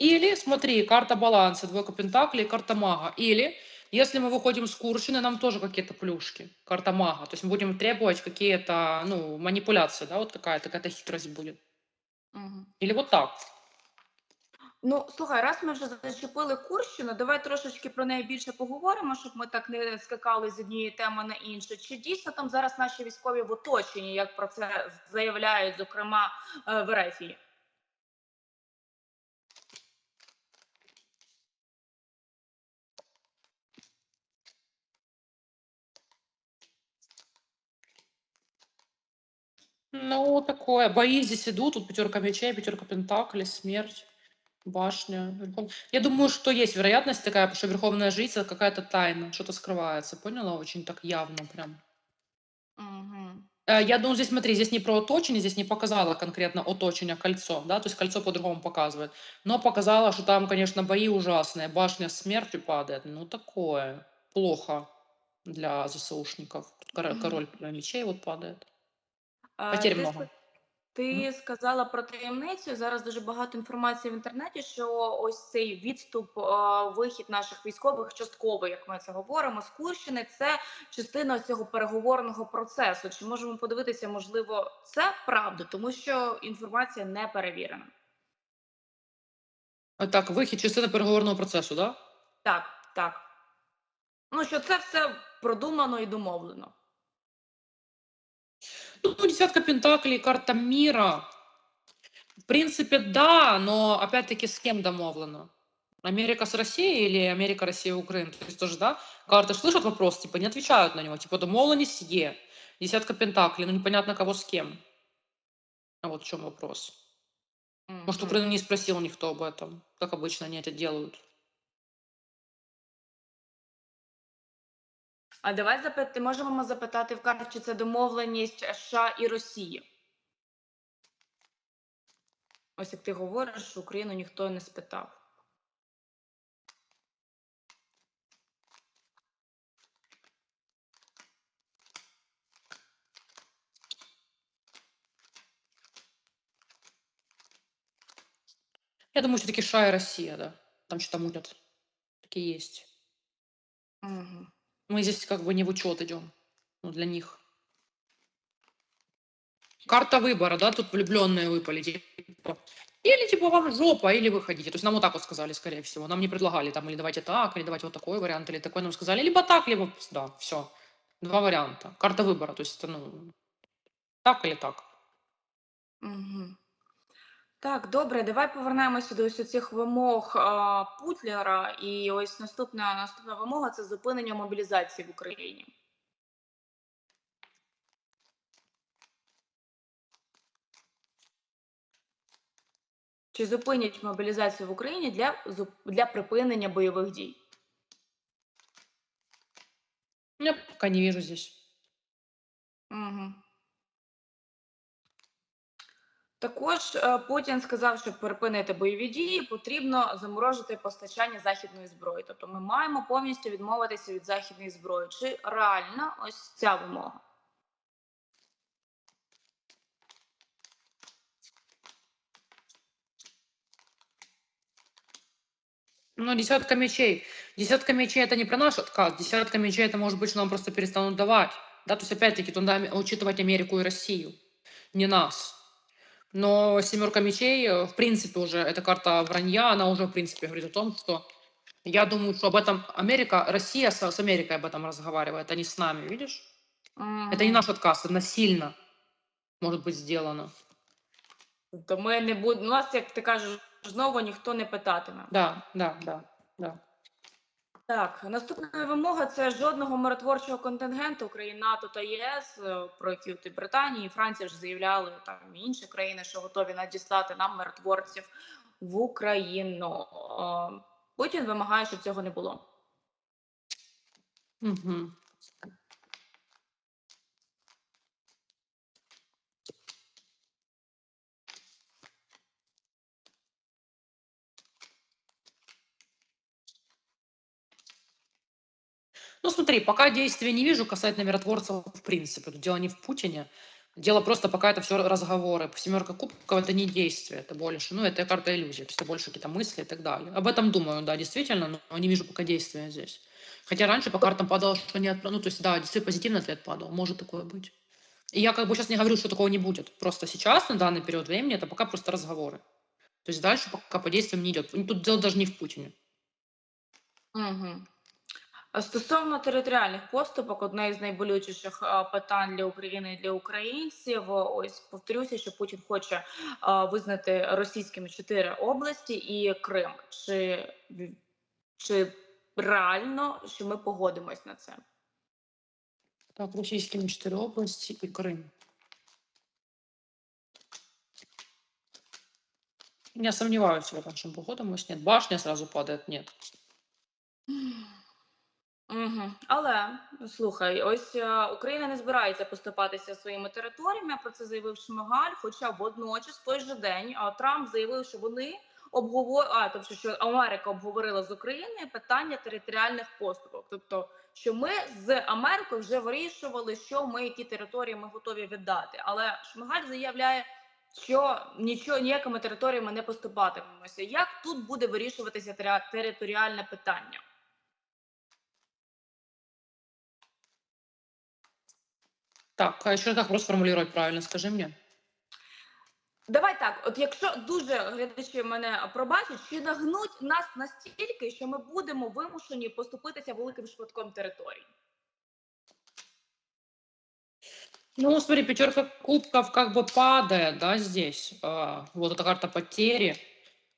Или, смотри, карта баланса, двойка пентаклей, карта мага. Или, если мы выходим с Куршины, нам тоже какие-то плюшки. Карта мага. То есть мы будем требовать какие-то, ну, манипуляции, да, вот какая-то, какая-то хитрость будет. Мгм. Или вот так. Ну, слухай, раз ми вже зачепили Курщину, давай трошечки про неї більше поговоримо, щоб ми так не скакали з однієї теми на іншу. Чи дійсно там зараз наші військові в оточенні, як про це заявляють, зокрема е, в Ерефії? Ну, такое. Бои здесь идут. Тут пятерка мечей, пятерка пентаклей, смерть, башня. Верхов- Я думаю, что есть вероятность такая, потому что верховная жрица какая-то тайна, что-то скрывается. Поняла? Очень так явно прям. Угу. Э, Я думаю, здесь, смотри, здесь не про оточение, здесь не показала конкретно оточение кольцо, да, то есть кольцо по-другому показывает, но показала, что там, конечно, бои ужасные, башня с смертью падает, ну, такое, плохо для ЗСУшников. Тут коро- Мгм. Король мечей вот падает. Е, ти много. Ти сказала про таємницю. Зараз дуже багато інформації в інтернеті, що ось цей відступ, е, вихід наших військових частковий, як ми це говоримо, з Курщини, це частина цього переговорного процесу. Чи можемо подивитися, можливо, це правда, тому що інформація не перевірена. Так, вихід частина переговорного процесу, да? Так, так. Ну що це все продумано і домовлено. Ну, десятка пентаклей, карта мира. В принципе, да, но опять-таки с кем домовлено? Америка с Россией или Америка, Россия, Украина? То есть тоже, да, карты слышат вопрос, типа, не отвечают на него, типа, домовленность Е, десятка пентаклей, ну непонятно кого с кем. А вот в чем вопрос. Может, Мгм. Украину не спросил никто об этом, как обычно они это делают. А давай запити, можемо запитати в карті, чи це домовленість США і Росії. Ось як ти говориш, Україну ніхто не спитав. Я думаю, все-таки США и Россия, да. Там что-то мутят. Такие есть. Угу. Мы здесь как бы не в учет идем. Ну, для них. Карта выбора, да, тут влюбленные выпали. Типа. Или типа вам жопа, или вы хотите. То есть нам вот так вот сказали, скорее всего. Нам не предлагали там, или давайте так, или давайте вот такой вариант, или такой нам сказали. Либо так, либо да, все. Два варианта. Карта выбора. То есть это, ну, так или так. Так, добре, давай повернемося до ось цих вимог а, Путлера. І ось наступна, наступна вимога це зупинення мобілізації в Україні. Чи зупинять мобілізацію в Україні для, для припинення бойових дій? Я пока не вижу здесь. Угу. Також е, Путін сказав, щоб припинити бойові дії, потрібно заморожити постачання західної зброї. Тобто ми маємо повністю відмовитися від західної зброї. Чи реальна ось ця вимога? Ну, десятка мечей. Десятка мечей это не про наш отказ. Десятка мечей это может быть, что нам просто перестанут давать. Да, то есть опять-таки туда м- учитывать Америку и Россию, не нас. Но семерка мечей, э, в принципе, уже эта карта вранья, она уже, в принципе, говорит о том, что я думаю, что об этом Америка, Россия с, с Америкой об этом разговаривает, а не с нами, видишь? Это не наш отказ, это насильно может быть сделано. Тобто ми не будемо. Нас, як ти кажеш, знову ніхто не питатиме. Да, да, да, да. Так, наступна вимога це жодного миротворчого контингенту країн НАТО та ЄС, е, про які Британія і Франція ж заявляли там інші країни, що готові надіслати нам миротворців в Україну. Е, Путін вимагає, щоб цього не було. Мгм. Ну, смотри, пока действия не вижу касательно миротворцев в принципе. Дело не в Путине. Дело просто пока это все разговоры. Семерка кубков это не действие, это больше, ну, это карта есть это больше какие-то мысли и так далее. Об этом думаю, да, действительно, но не вижу пока действия здесь. Хотя раньше по картам падало, что не отп- ну, то есть, да, действительно позитивный ответ падал, может такое быть. И я как бы сейчас не говорю, что такого не будет. Просто сейчас, на данный период времени, это пока просто разговоры. То есть дальше пока по действиям не идет. Тут дело даже не в Путине. Угу. Стосовно територіальних поступок, одне із найболючіших а, питань для України і для українців. Ось повторюся, що Путін хоче а, визнати російськими чотири області і Крим. Чи, в- чи реально, що ми погодимось на це? Так, российскими четыре области и Крым. Я сомневаюсь в этом, что погодимось. Нет, башня сразу падает, нет. Угу. Але слухай, ось е, Україна не збирається поступатися своїми територіями. Про це заявив Шмигаль. Хоча водночас, той же день, Трамп заявив, що вони обговор... а, тобто, що Америка обговорила з Україною питання територіальних поступок. Тобто, що ми з Америкою вже вирішували, що ми які території ми готові віддати. Але Шмигаль заявляє, що нічого ніякими територіями не поступатимемося. Як тут буде вирішуватися тери- територіальне питання? Так, а еще как вопрос формулировать правильно, скажи мне. Давай так, от якщо дуже глядачі мене пробачать, чи нагнуть нас настільки, що ми будемо вимушені поступитися великим шматком територій? Ну, смотри, пятерка кубков как бы падает, да, здесь. А, вот эта карта потери.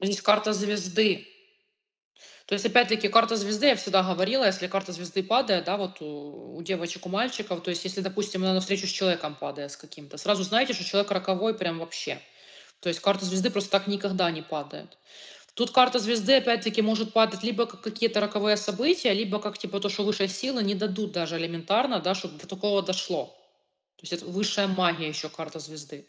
Здесь карта звезды. То есть, опять-таки, карта звезды, я всегда говорила, если карта звезды падает, да, вот у, у девочек, у мальчиков, то есть, если, допустим, она навстречу с человеком падает с каким-то, сразу знаете, что человек роковой прям вообще. То есть, карта звезды просто так никогда не падает. Тут карта звезды, опять-таки, может падать либо как какие-то роковые события, либо как, типа, то, что высшие силы не дадут даже элементарно, да, чтобы до такого дошло. То есть, это высшая магия еще карта звезды.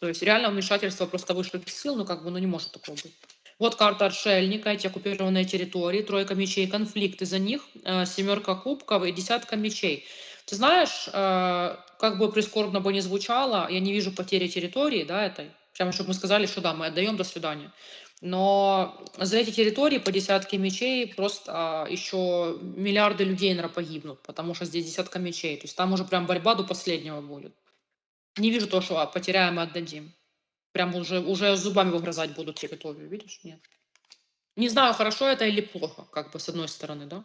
То есть, реально вмешательство просто высших сил, ну, как бы, ну, не может такого быть. Вот карта отшельника, эти оккупированные территории, тройка мечей, конфликт из-за них, э, семерка кубков и десятка мечей. Ты знаешь, э, как бы прискорбно бы не звучало, я не вижу потери территории, да, этой. Прямо, чтобы мы сказали, что да, мы отдаем, до свидания. Но за эти территории по десятке мечей просто а, еще миллиарды людей, наверное, погибнут, потому что здесь десятка мечей. То есть там уже прям борьба до последнего будет. Не вижу то, что а, потеряем и отдадим. Прям уже, уже зубами выгрызать будут территорию, видишь? Нет. Не знаю, хорошо это или плохо, как бы с одной стороны, да?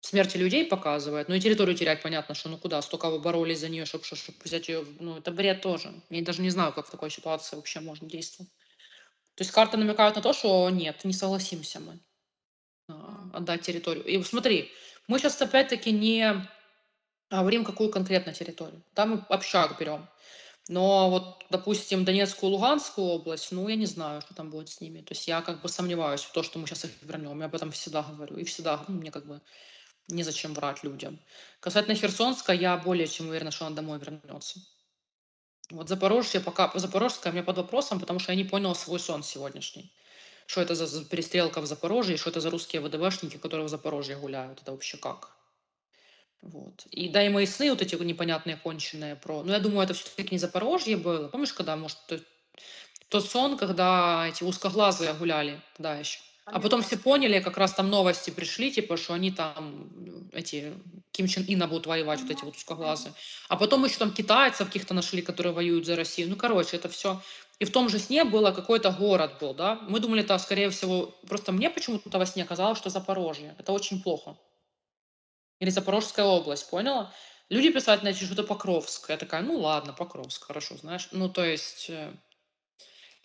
Смерти людей показывает, но и территорию терять, понятно, что ну куда, столько вы боролись за нее, чтобы, чтобы взять ее, ну это бред тоже. Я даже не знаю, как в такой ситуации вообще можно действовать. То есть карты намекают на то, что нет, не согласимся мы а, отдать территорию. И смотри, мы сейчас опять-таки не говорим, какую конкретно территорию. Там мы общак берем. Но вот, допустим, Донецкую, Луганскую область, ну, я не знаю, что там будет с ними. То есть я как бы сомневаюсь в том, что мы сейчас их вернем. Я об этом всегда говорю. И всегда, ну, мне как бы незачем врать людям. Касательно Херсонска, я более чем уверена, что она домой вернется. Вот Запорожье пока, Запорожская мне под вопросом, потому что я не понял свой сон сегодняшний. Что это за перестрелка в Запорожье, что это за русские ВДВшники, которые в Запорожье гуляют. Это вообще как? Вот. И да, и мои сны вот эти непонятные, конченые про... Ну, я думаю, это все-таки не Запорожье было. Помнишь, когда, может, то- тот сон, когда эти узкоглазые гуляли, да, еще. А потом все поняли, как раз там новости пришли, типа, что они там, м, эти, Ким Чен Ина будут воевать, вот эти вот узкоглазые. А потом еще там китайцев каких-то нашли, которые воюют за Россию. Ну, короче, это все. И в том же сне было какой-то город был, да. Мы думали, это, скорее всего, просто мне почему-то во сне казалось, что Запорожье. Это очень плохо. Или Запорожская область, поняла? Люди писать начали, что это Покровск. Я такая, ну ладно, Покровск, хорошо, знаешь. Ну, то есть, э,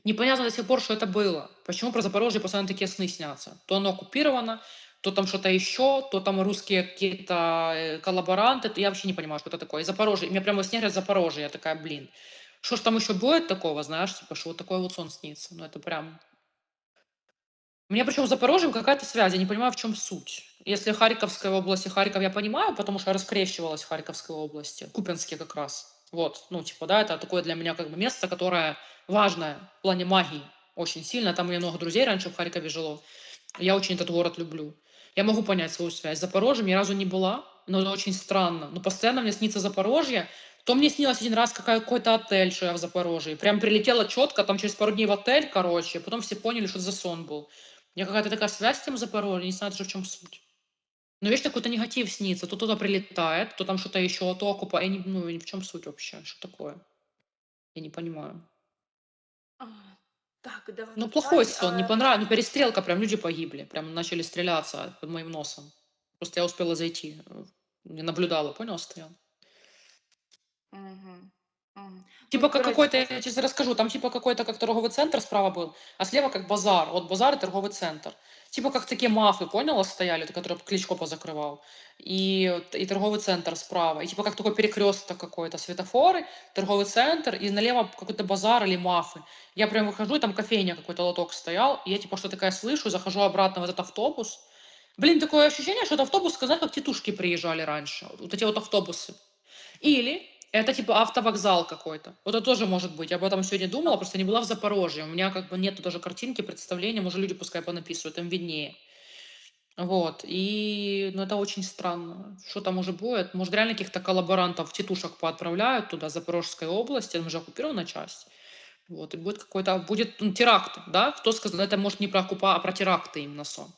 непонятно до сих пор, что это было. Почему про Запорожье постоянно такие сны снятся? То оно оккупировано, то там что-то еще, то там русские какие-то э, коллаборанты. Я вообще не понимаю, что это такое. И Запорожье, мне прямо сне Запорожье. Я такая, блин, что ж там еще будет такого, знаешь, типа, что вот такой вот сон снится. Ну, это прям... У меня причем с Запорожьем какая-то связь, я не понимаю, в чем суть. Если Харьковская область и Харьков я понимаю, потому что я раскрещивалась в Харьковской области, Купинске как раз. Вот, ну, типа, да, это такое для меня как бы место, которое важное в плане магии очень сильно. Там у меня много друзей раньше в Харькове жило. Я очень этот город люблю. Я могу понять свою связь. С Запорожьем ни разу не была, но это очень странно. Но постоянно мне снится Запорожье, То мне снилось один раз какой-то отель, что я в Запорожье. Прям прилетела четко, там через пару дней в отель, короче. Потом все поняли, что это за сон был. У меня какая-то такая связь с тем Запорожьем, не знаю даже в чем суть. Но видишь, какой-то негатив снится. То туда прилетает, то там что-то еще, то окупа. Я не, ну, в чем суть вообще? Что такое? Я не понимаю. А, Так, давай. Ну, плохой сон, не е, понравилось. Ну, перестрелка, прям люди погибли. Прям начали стреляться под моим носом. Просто я успела зайти. э, Не наблюдала, понял, стоял. Мгм, мгм. Типа Ну, как короче, какой-то, я тебе расскажу, там типа какой-то как торговый центр справа был, а слева как базар. Вот базар и торговый центр. Типа как такие мафы, поняла, стояли, которые Кличко позакрывал. И, и торговый центр справа. И типа как такой перекресток какой-то, светофоры, торговый центр, и налево какой-то базар или мафы. Я прям выхожу, и там кофейня какой-то лоток стоял, и я типа что такая слышу, захожу обратно в этот автобус. Блин, такое ощущение, что это автобус, знаешь, как тетушки приезжали раньше. Вот, вот эти вот автобусы. Или это типа автовокзал какой-то. Вот это тоже может быть. Я об этом сегодня думала, просто не была в Запорожье. У меня как бы нету даже картинки, представления. Может, люди пускай понаписывают, им виднее. Вот. И, ну, это очень странно. Что там уже будет? Может, реально каких-то коллаборантов, тетушек поотправляют туда, Запорожской области, там же оккупирована часть. Вот, и будет какой-то, будет ну, теракт, да? Кто сказал, это может не про оккупа, а про теракты именно сон.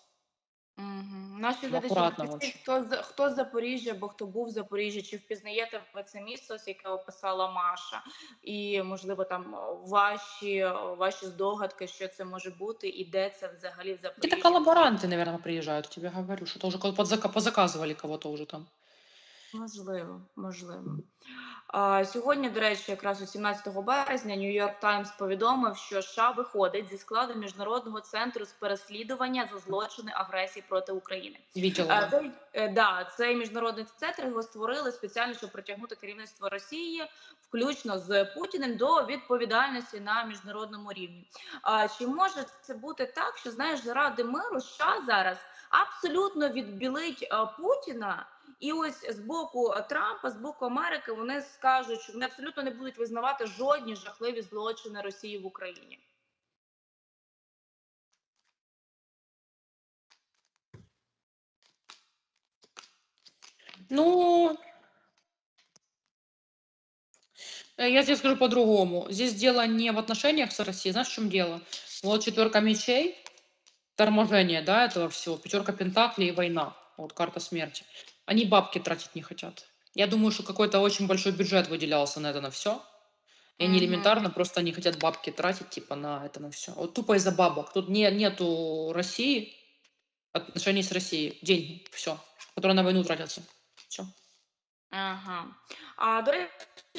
Наші глядачі, хто хто з Запоріжжя або хто був в Запоріжжі, чи впізнаєте ви це місто, з яке описала Маша, і можливо там ваші ваші здогадки, що це може бути, і де це взагалі в Какие-то Запоріжжі. коллаборанты, наверное, приезжают, я тебе говорю, что-то уже подзака- позаказывали кого-то уже там. Можливо, можливо. А, сьогодні, до речі, якраз у 17 березня Нью-Йорк Таймс повідомив, що США виходить зі складу міжнародного центру з переслідування за злочини агресії проти України. Видела. Е, да. Цей, е, да, цей міжнародний центр його створили спеціально, щоб притягнути керівництво Росії, включно з Путіним, до відповідальності на міжнародному рівні. А чи може це бути так, що знаєш, заради миру США зараз абсолютно відбілить е, Путіна? І ось з боку е, Трампа, з боку Америки, вони скажуть, що вони абсолютно не будуть визнавати жодні жахливі злочини Росії в Україні. Ну, э, я тебе скажу по-другому. Здесь дело не в отношениях с Россией. Знаешь, в чем дело? Вот четверка мечей, торможение, да, этого всего, пятерка пентаклей и война. Вот карта смерти. Они бабки тратить не хотят. Я думаю, что какой-то очень большой бюджет выделялся на это на все. И они элементарно просто не хотят бабки тратить, типа, на это на все. Вот тупо из-за бабок. Тут не, нету России, отношений с Россией. Деньги, все, которые на войну тратятся. Все. Ага. А до речі,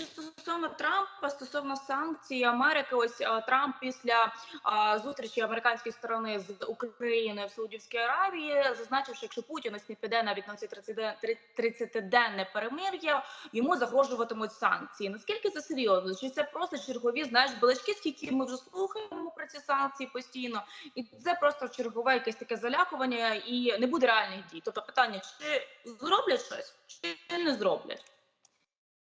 стосовно Трампа, стосовно санкцій Америки, ось Трамп після а, зустрічі американської сторони з Україною в Саудівській Аравії зазначив, що якщо Путін ось не піде навіть на ці 30-денне перемир'я, йому загрожуватимуть санкції. Наскільки це серйозно? Чи це просто чергові знаєш балачки, скільки ми вже слухаємо про ці санкції постійно, і це просто чергове якесь таке залякування і не буде реальних дій. Тобто питання, чи зроблять щось, чи не зроблять?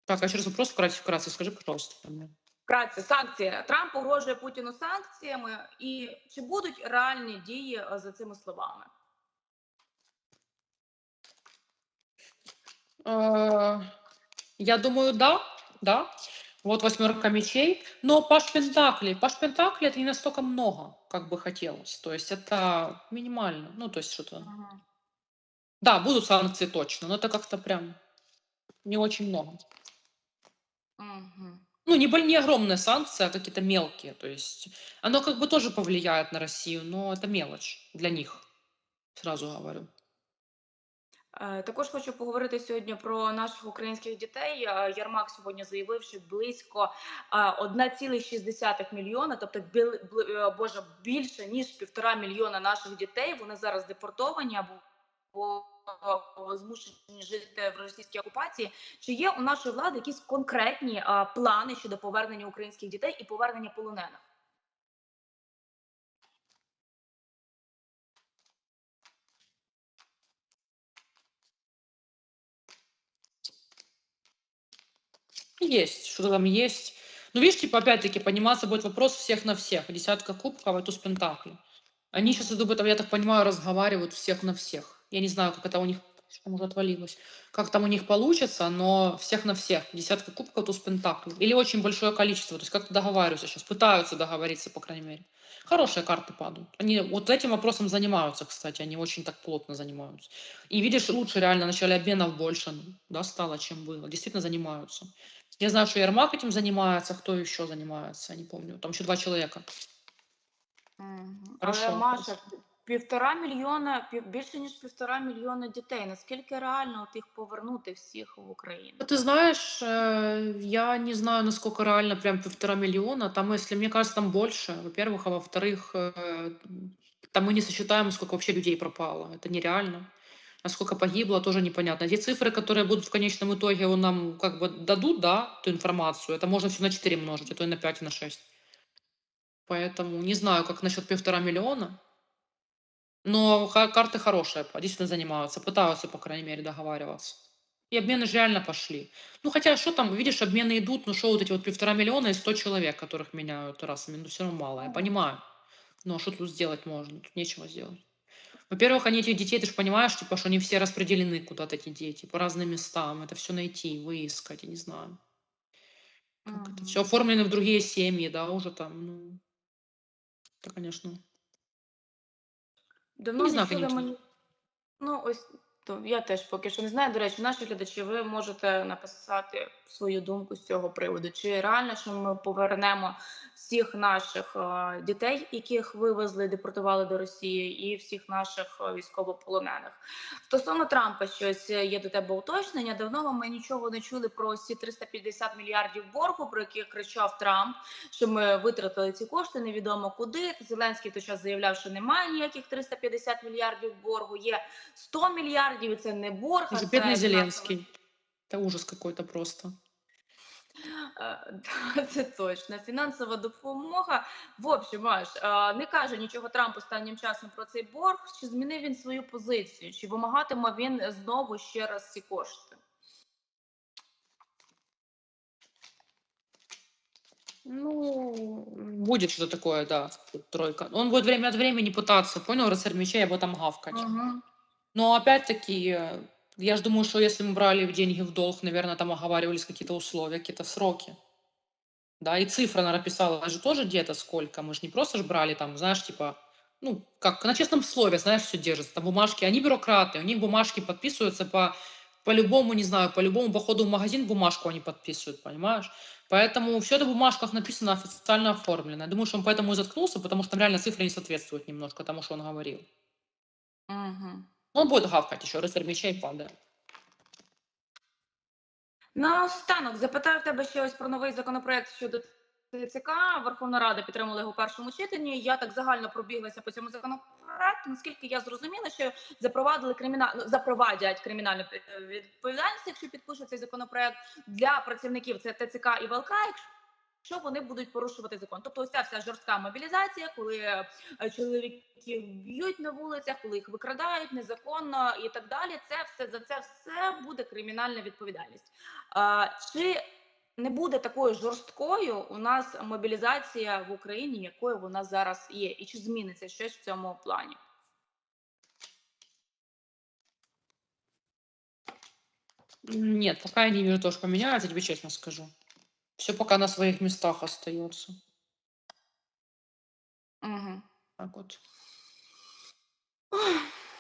Так, а еще раз вопрос вкратце, вкратце скажи, пожалуйста. мне. Вкратце, санкції. Трамп погрожує Путіну санкціями, і чи будуть реальні дії е, за цими словами? Э, Я думаю, да, да. Вот восьмерка мечей. Но Паш Пентакли, Паш Пентакли это не настолько много, как бы хотелось. То есть это минимально. Ну, то есть что-то. Да, будут санкции точно, но это как-то прям не очень много. Мгм. Ну, не, боль- не огромные санкции, а какие-то мелкие. То есть оно как бы тоже повлияет на Россию, но это мелочь для них. Сразу говорю. Е, Також хочу поговорити сьогодні про наших українських дітей. Е, Ярмак сьогодні заявив, що близько е, 1,6 мільйона, тобто біл- бли- е, боже, більше ніж півтора мільйона наших дітей. Вони зараз депортовані або або змушені жити в російській окупації. Чи є у нашої влади якісь конкретні е, плани щодо повернення українських дітей і повернення полонених? Есть, что-то там есть. Ну, видишь, типа, опять-таки, подниматься будет вопрос всех на всех. Десятка кубков, а туз пентаклей. Они сейчас, я так понимаю, разговаривают всех на всех. Я не знаю, как это у них там уже отвалилось. Как там у них получится, но всех на всех. Десятка кубков, туз пентаклей. Или очень большое количество. То есть как-то договариваются сейчас, пытаются договориться, по крайней мере. Хорошие карты падают. Они вот этим вопросом занимаются, кстати. Они очень так плотно занимаются. И видишь, лучше реально в начале обменов больше да, стало, чем было. Действительно занимаются. Я знаю, что Ермак этим занимается, кто еще занимается, я не помню. Там еще два человека. Мгм. Хорошо, Але Маша, хорошо. півтора мільйона, пів, більше ніж півтора мільйона дітей. Наскільки реально от їх повернути всіх в Україну? Ну, Ты знаешь, э, я не знаю, насколько реально прям полтора миллиона. Там, если мне кажется, там больше, во-первых, а во-вторых, э, там мы не сосчитаем, сколько вообще людей пропало. Это нереально. А сколько погибло, тоже непонятно. Те цифры, которые будут в конечном итоге он нам как бы дадут, да, эту информацию, это можно все на 4 множить, а то и на 5, и на 6. Поэтому не знаю, как насчет полтора миллиона. Но карты хорошие, действительно занимаются, пытаются, по крайней мере, договариваться. И обмены же реально пошли. Ну, хотя, что там, видишь, обмены идут, ну, что вот эти вот полтора миллиона и 100 человек, которых меняют расами, ну, все равно мало, я понимаю. Но а что тут сделать можно? Тут нечего сделать. Во-первых, они этих детей, ты же понимаешь, типа, что они все распределены куда-то, эти дети, по разным местам. Это все найти, выискать, я не знаю. Как это все оформлено в другие семьи, да, уже там, ну, это, конечно. Давно Не знаю, конечно. мені. Ну, ось то я теж поки що не знаю. До речі, наші глядачі, ви можете написати свою думку з цього приводу. Чи реально, що ми повернемо всіх наших е, дітей, яких вивезли, депортували до Росії, і всіх наших е, військовополонених? Стосовно Трампа, щось є до тебе уточнення. Давно ми нічого не чули про ці 350 мільярдів боргу, про які кричав Трамп що ми витратили ці кошти невідомо куди. Зеленський той час заявляв, що немає ніяких 350 мільярдів боргу. Є 100 мільярдів, і це не борг. а Уже це бедный фінансова- Зеленский. Это ужас какой-то просто. Е, да, Це точно фінансова допомога. В общем, Маш, е, не каже нічого Трамп останнім часом про цей борг. Чи змінив він свою позицію? Чи вимагатиме він знову ще раз ці кошти? Ну, будет что-то такое, да, тут тройка. Он будет время от времени пытаться, понял, рыцарь мечей об этом гавкать. Угу. Но опять-таки, э, я же думаю, что если мы брали деньги в долг, наверное, там оговаривались какие-то условия, какие-то сроки. Да, и цифра она написала же тоже где-то сколько. Мы же не просто же брали там, знаешь, типа, ну, как на честном слове, знаешь, все держится. Там бумажки, они бюрократы, у них бумажки подписываются по по любому, не знаю, по любому походу в магазин бумажку они подписывают, понимаешь? Поэтому все это в бумажках написано, официально оформлено. Я думаю, что он поэтому и заткнулся, потому что там реально цифры не соответствуют немножко тому, что он говорил. Угу. Он будет гавкать еще, рыцарь мечей падает. Наостанок запитаю в тебе ще ось про новий законопроект щодо ТЦК. Верховна Рада підтримала його в першому читанні. Я так загально пробіглася по цьому законопроекту. Наскільки я зрозуміла, що запровадили кримінал... ну, запровадять кримінальну відповідальність, якщо підпишуть цей законопроект для працівників ТЦК і ВЛК, якщо вони будуть порушувати закон. Тобто, ось ця вся жорстка мобілізація, коли е, чоловіків б'ють на вулицях, коли їх викрадають незаконно і так далі. Це все за це все буде кримінальна відповідальність. А, чи не буде такою жорсткою у нас мобілізація в Україні, якою вона зараз є, і чи зміниться щось в цьому плані? Нет, пока я не вижу тоже поменяется, тебе честно скажу. Все пока на своих местах остается. Угу. Так вот. Ой.